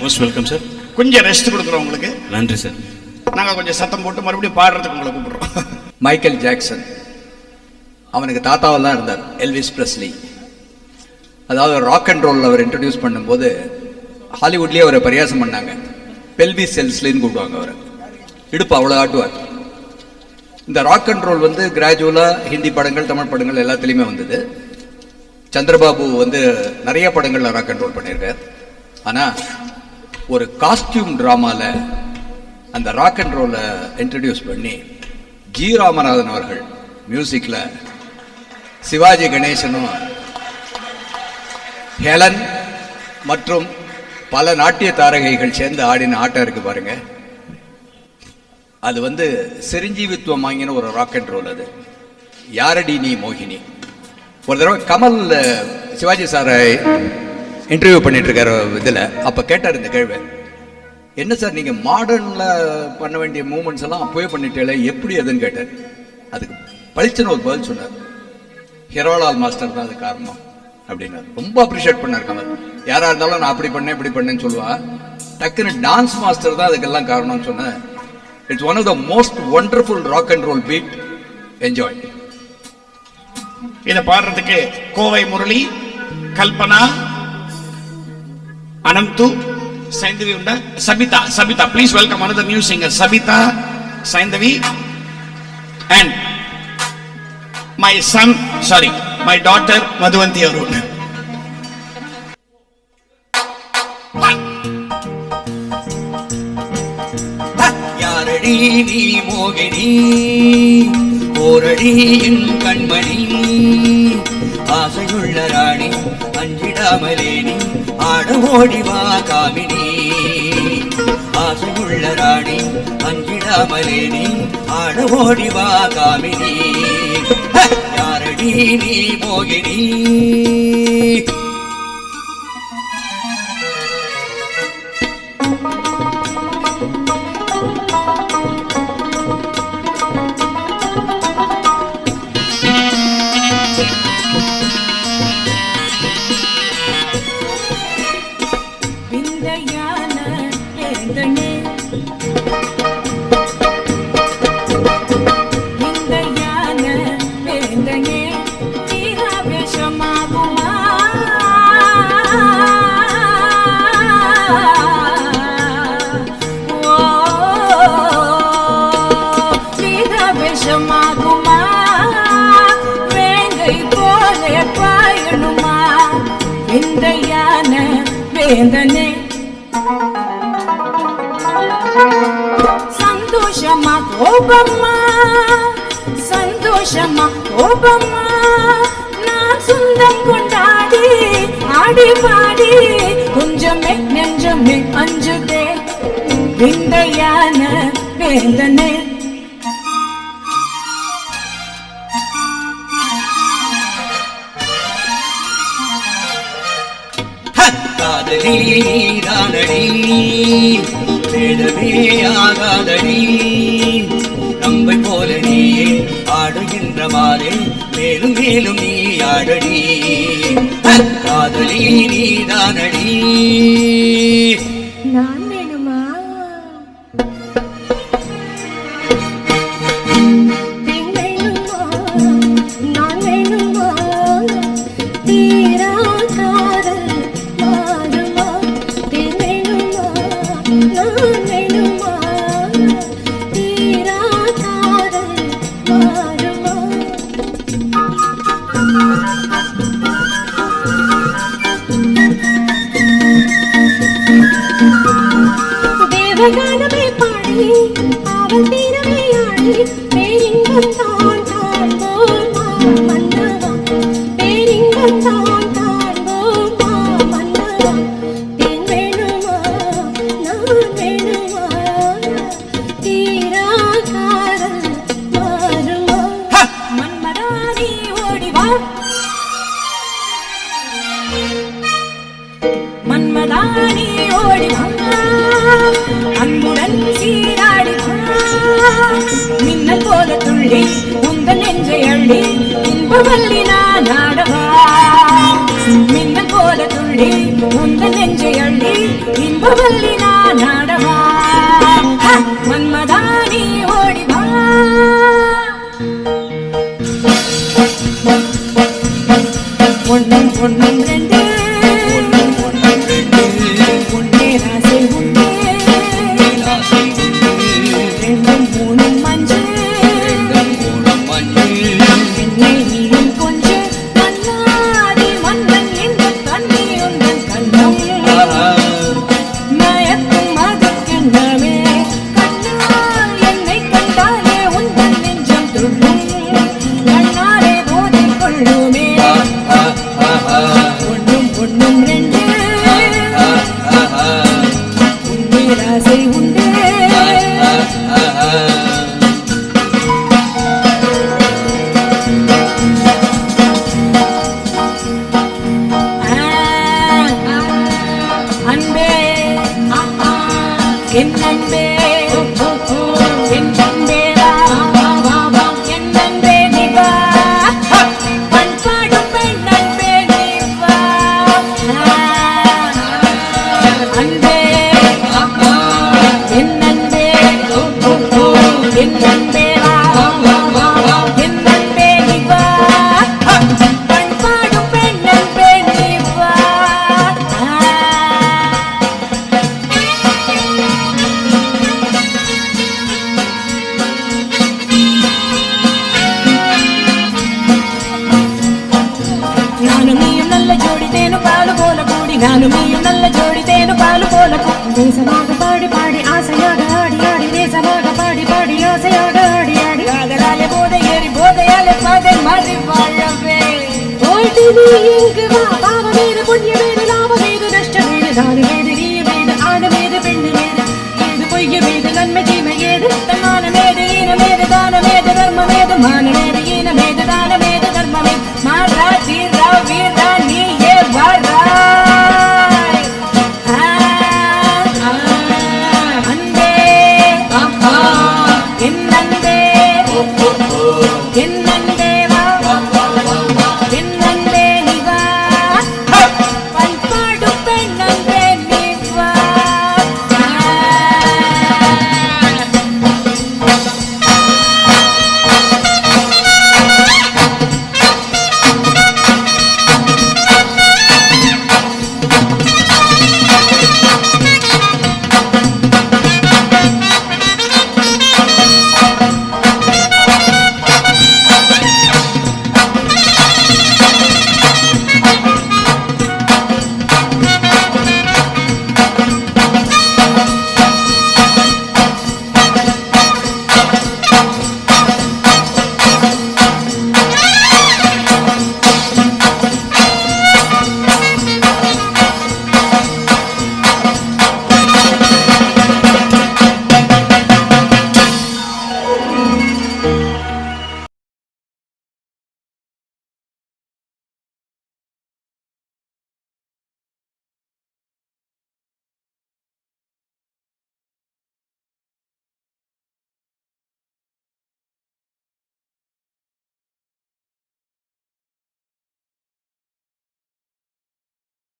Most welcome sir கொஞ்சம் rest கொடுக்குறோம் உங்களுக்கு. நன்றி சார் நாங்கள் கொஞ்சம் சத்தம் போட்டு மறுபடியும் பாடுறதுக்கு உங்களை கூப்பிடுறோம். மைக்கேல் ஜாக்சன் அவனுக்கு தாத்தாவெல்லாம் இருந்தார் எல்விஸ் பிரஸ்லி அதாவது ராக் அண்ட் ரோல் அவர் இன்ட்ரடியூஸ் பண்ணும்போது ஹாலிவுட்லேயே அவரை பரியாசம் பண்ணாங்க. பெல்வி செல்ஸ்லின்னு கூப்பிடுவாங்க அவரை. இடுப்பு அவ்வளோ ஆட்டுவார். இந்த ராக் அண்ட் ரோல் வந்து கிராஜுவலாக ஹிந்தி படங்கள் தமிழ் படங்கள் எல்லாத்துலேயுமே வந்தது. சந்திரபாபு வந்து நிறைய படங்களில் ராக் அண்ட் ரோல் பண்ணியிருக்கார். ஆனால் ஒரு காஸ்டியூம் ட்ராமாவில் அந்த ராக் அண்ட் ரோலை இன்ட்ரடியூஸ் பண்ணி ஜி ராமநாதன் அவர்கள் மியூசிக்கில் சிவாஜி கணேசனும் ஹெலன் மற்றும் பல நாட்டிய தாரகைகள் சேர்ந்து ஆடின ஆட்டம் இருக்குது பாருங்கள் அது வந்து சிரஞ்சீவித்துவம் வாங்கின ஒரு ராக் அண்ட் ரோல் அது. யாரடி நீ மோகினி? ஒரு தடவை கமல் சிவாஜி சாரை இன்டர்வியூ பண்ணிட்டு இருக்காரு இதில். அப்போ கேட்டார் இந்த கேள்வி. என்ன சார் நீங்கள் மாடர்னில் பண்ண வேண்டிய மூமெண்ட்ஸ் எல்லாம் அப்போவே பண்ணிட்டேல எப்படி அதுன்னு கேட்டார். அதுக்கு பளிச்சுன்னு ஒரு பதில் சொன்னார். ஹெரோலால் மாஸ்டர் தான் அது காரணம் அப்படின்னாரு. ரொம்ப அப்ரிஷியேட் பண்ணார் கமல். யாராக இருந்தாலும் நான் அப்படி பண்ணேன் இப்படி பண்ணேன்னு சொல்லுவா. டக்குன்னு டான்ஸ் மாஸ்டர் தான் அதுக்கெல்லாம் காரணம்னு சொன்னேன் it's one of the most wonderful rock and roll beat enjoy இதை பாடுறதுக்கு கோவை முரளி கல்பனா அனந்து. சைந்தவி உண்டா? Sabitha Sabitha please welcome another new singer Sabitha Saindhavi and my son sorry my daughter Madhuvanthi Arun. யாரடி நீ மோகினி? ஓரடி என் கண்மணி. ஆசையுள்ள ராணி அஞ்சிடாமலே நீ ஆட ஓடிவா காமினி ஆசையுள்ள ராணி அஞ்சிடாமலே நீ ஆட ஓடிவா காமினி யாரடி நீ மோகினி? வேந்தனே சந்தோஷமா கோபம்மா சந்தோஷமா கோபம்மா நான் சொந்தம் கொண்டாடி ஆடி பாடி கொஞ்சமே நெஞ்சமே அஞ்சுதே விந்தையான வேந்தனே காதலி நீதானடி வேதமே ஆகாதடி நம்மை போல நீயே ஆடுகின்ற மாலே மேலும் மேலும் நீ ஆடடி. காதலி நீதானடி நான் சொல்லினா நாடவா மின்னல் போல துள்ளி உந்த நெஞ்சை அள்ளி இன்ப வல்லினா நாடவா மன்மதானி ஓடிவா ஒன்னும் ஒன்னும் ரெண்டு அன்பே அம்மா என் அன்பே ஆடி பாடி ஆசையாக ஆடி ஆடி நேசமாக பாடி பாடி ஆசையாக ஆடி ஆடி. காதலாலே போதை ஏறி போதையாலே பாதை மாறி வாழவே. தோல்டி